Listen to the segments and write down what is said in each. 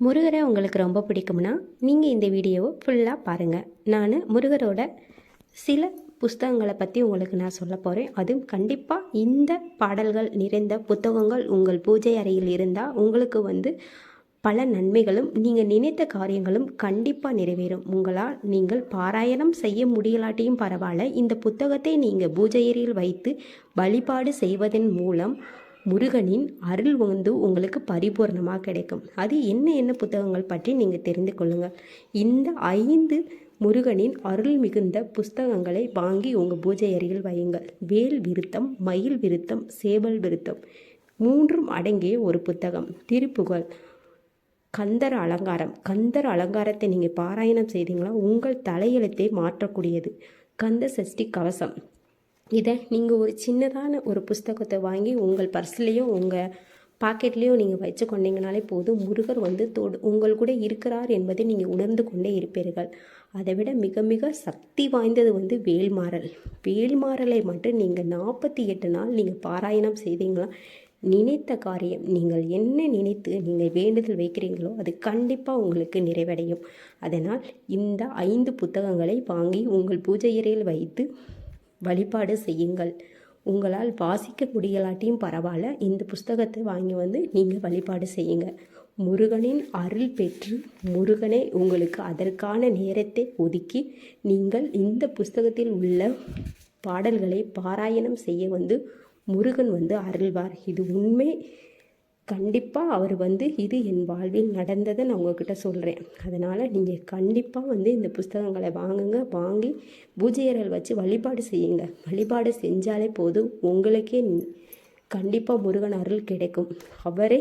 முருகரை உங்களுக்கு ரொம்ப பிடிக்கும்னா நீங்கள் இந்த வீடியோவை ஃபுல்லாக பாருங்கள் நான் முருகரோட சில புஸ்தகங்களை பற்றி உங்களுக்கு நான் சொல்ல போகிறேன் அதுவும் கண்டிப்பாக இந்த பாடல்கள் நிறைந்த புத்தகங்கள் உங்கள் பூஜை அறையில் இருந்தால் உங்களுக்கு வந்து பல நன்மைகளும் நீங்கள் நினைத்த காரியங்களும் கண்டிப்பாக நிறைவேறும். உங்களால் நீங்கள் பாராயணம் செய்ய முடியலாட்டியும் பரவாயில்ல. இந்த புத்தகத்தை நீங்கள் பூஜை அறையில் வைத்து வழிபாடு செய்வதன் மூலம் முருகனின் அருள் வந்து உங்களுக்கு பரிபூர்ணமாக கிடைக்கும். அது என்ன என்ன புத்தகங்கள் பற்றி நீங்கள் தெரிந்து கொள்ளுங்கள். இந்த ஐந்து முருகனின் அருள் மிகுந்த புஸ்தகங்களை வாங்கி உங்கள் பூஜை அறையில் வையுங்கள். வேல் விருத்தம் மயில் விருத்தம் சேவல் விருத்தம் மூன்றும் அடங்கிய ஒரு புத்தகம். திருப்புகழ் கந்தர் அலங்காரம். கந்தர் அலங்காரத்தை நீங்கள் பாராயணம் செய்தீங்களா உங்கள் தலையெழுத்தை மாற்றக்கூடியது. கந்த சஷ்டி கவசம். இதை நீங்கள் ஒரு சின்னதான ஒரு புஸ்தகத்தை வாங்கி உங்கள் பர்ஸ்லேயோ உங்கள் பாக்கெட்லேயோ நீங்கள் வச்சு கொண்டீங்கனாலே போதும். முருகர் வந்து தோடு உங்கள் கூட இருக்கிறார் என்பதை நீங்கள் உணர்ந்து கொண்டே இருப்பீர்கள். அதை விட மிக மிக சக்தி வாய்ந்தது வந்து வேல்மாறல். வேல்மாறலை மட்டும் நீங்கள் நாற்பத்தி எட்டு நாள் நீங்கள் பாராயணம் செய்தீங்களா? நினைத்த காரியம். நீங்கள் என்ன நினைத்து நீங்கள் வேண்டுதல் வைக்கிறீங்களோ அது கண்டிப்பாக உங்களுக்கு நிறைவடையும். அதனால் இந்த ஐந்து புத்தகங்களை வாங்கி உங்கள் பூஜை அறையில் வைத்து வழிபாடு செய்யுங்கள். உங்களால் வாசிக்க முடியலாட்டியும் பரவாயில்ல. இந்த புஸ்தகத்தை வாங்கி வந்து நீங்கள் வழிபாடு செய்யுங்க. முருகனின் அருள் பெற்று முருகனை உங்களுக்கு அதற்கான நேரத்தை ஒதுக்கி நீங்கள் இந்த புஸ்தகத்தில் உள்ள பாடல்களை பாராயணம் செய்ய வந்து முருகன் வந்து அருள்வார். இது உண்மை. கண்டிப்பாக அவர் வந்து இது என் வாழ்வில் நடந்ததை நான் உங்ககிட்ட சொல்கிறேன் அதனால் நீங்கள் கண்டிப்பாக வந்து இந்த புஸ்தகங்களை வாங்குங்க. வாங்கி பூஜை வச்சு வழிபாடு செய்யுங்க. வழிபாடு செஞ்சாலே போதும். உங்களுக்கே கண்டிப்பாக முருகன் அருள் கிடைக்கும். அவரே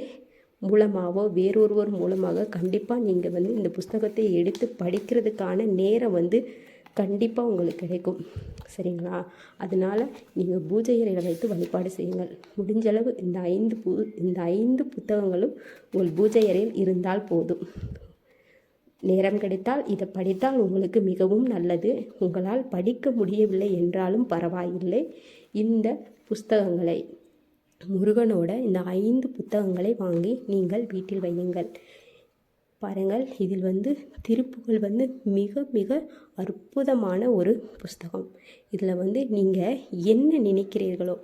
மூலமாகவோ வேறொருவர் மூலமாக கண்டிப்பாக நீங்கள் வந்து இந்த புஸ்தகத்தை எடுத்து படிக்கிறதுக்கான நேரம் வந்து கண்டிப்பாக உங்களுக்கு கிடைக்கும். சரிங்களா? அதனால் நீங்கள் பூஜை அறையில் வைத்து வழிபாடு செய்யுங்கள். முடிஞ்சளவு இந்த ஐந்து பு இந்த ஐந்து புத்தகங்களும் உங்கள் பூஜை அறையில் இருந்தால் போதும். நேரம் கிடைத்தால் இதை படித்தால் உங்களுக்கு மிகவும் நல்லது. உங்களால் படிக்க முடியவில்லை என்றாலும் பரவாயில்லை. இந்த புஸ்தகங்களை முருகனோட இந்த ஐந்து புத்தகங்களை வாங்கி நீங்கள் வீட்டில் வையுங்கள். பாருங்கள். இதில் வந்து திருப்புகள் வந்து மிக மிக அற்புதமான ஒரு புஸ்தகம். இதில் வந்து நீங்கள் என்ன நினைக்கிறீர்களோ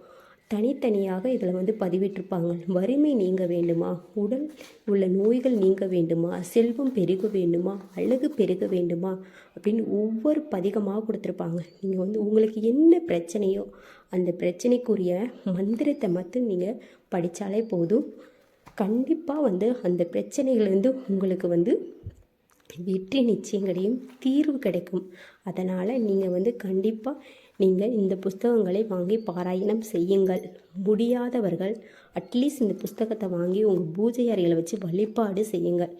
தனித்தனியாக இதில் வந்து பதிவிட்டிருப்பாங்க. வறுமை நீங்க வேண்டுமா? உடல் உள்ள நோய்கள் நீங்க வேண்டுமா? செல்வம் பெருக வேண்டுமா? அழகு பெருக வேண்டுமா? அப்படின்னு ஒவ்வொரு பதிகமாக கொடுத்துருப்பாங்க. நீங்கள் வந்து உங்களுக்கு என்ன பிரச்சனையோ அந்த பிரச்சனைக்குரிய மந்திரத்தை மட்டும் நீங்கள் படித்தாலே போதும். கண்டிப்பாக வந்து அந்த பிரச்சனைகள்லேருந்து உங்களுக்கு வந்து வெற்றி நிச்சயம் கிடையும் தீர்வு கிடைக்கும். அதனால் நீங்கள் வந்து கண்டிப்பாக நீங்கள் இந்த புஸ்தகங்களை வாங்கி பாராயணம் செய்யுங்கள். முடியாதவர்கள் அட்லீஸ்ட் இந்த புஸ்தகத்தை வாங்கி உங்கள் பூஜை அறையில் வச்சு வழிபாடு செய்யுங்கள்.